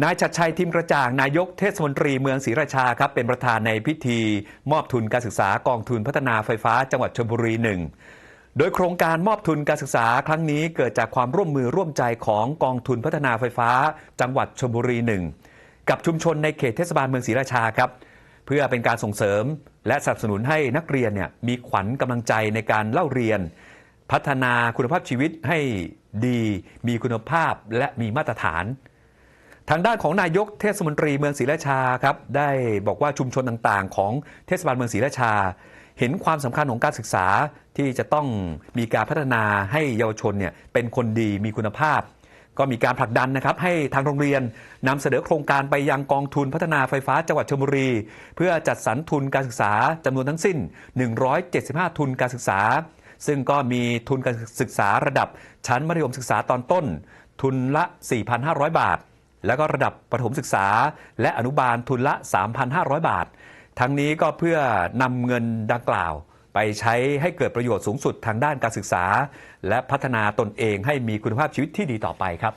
นายชัดชัยทิมกระจ่าง นายกเทศมนตรีเมืองศรีราชาครับ เป็นประธานในพิธี มอบทุนการศึกษากองทุนพัฒนาไฟฟ้าจังหวัดชลบุรีหนึ่งโดยโครงการมอบทุนการศึกษาครั้งนี้เกิดจากความร่วมมือร่วมใจของกองทุนพัฒนาไฟฟ้า จังหวัดชลบุรีหนึ่งกับชุมชนในเขตเทศบาลเมืองศรีราชาครับ เพื่อเป็นการส่งเสริม และสนับสนุนให้นักเรียนเนี่ยมีขวัญกำลังใจในการเล่าเรียน พัฒนาคุณภาพชีวิตให้ดี มีคุณภาพและมีมาตรฐาน ทางด้านของนายกเทศมนตรีเมืองศรีราชาครับได้บอกว่าชุมชนต่างๆ ของเทศบาลเมืองศรีราชา เห็นความสำคัญของการศึกษาที่จะต้องมีการพัฒนาให้เยาวชนเนี่ยเป็นคนดีมีคุณภาพ ก็มีการผลักดันนะครับให้ทางโรงเรียนนำเสนอโครงการไปยังกองทุนพัฒนาไฟฟ้าจังหวัดชลบุรี เพื่อจัดสรรทุนการศึกษาจำนวนทั้งสิ้น 175 ทุนการศึกษา ซึ่งก็มีทุนการศึกษาระดับชั้นมัธยมศึกษาตอนต้น ทุนละ 4,500 บาท แล้วก็ระดับประถมศึกษา และอนุบาลทุนละ 3,500 บาท ทั้งนี้ก็เพื่อนำเงินดังกล่าว ไปใช้ให้เกิดประโยชน์สูงสุดทางด้านการศึกษา และพัฒนาตนเองให้มีคุณภาพชีวิตที่ดีต่อไปครับ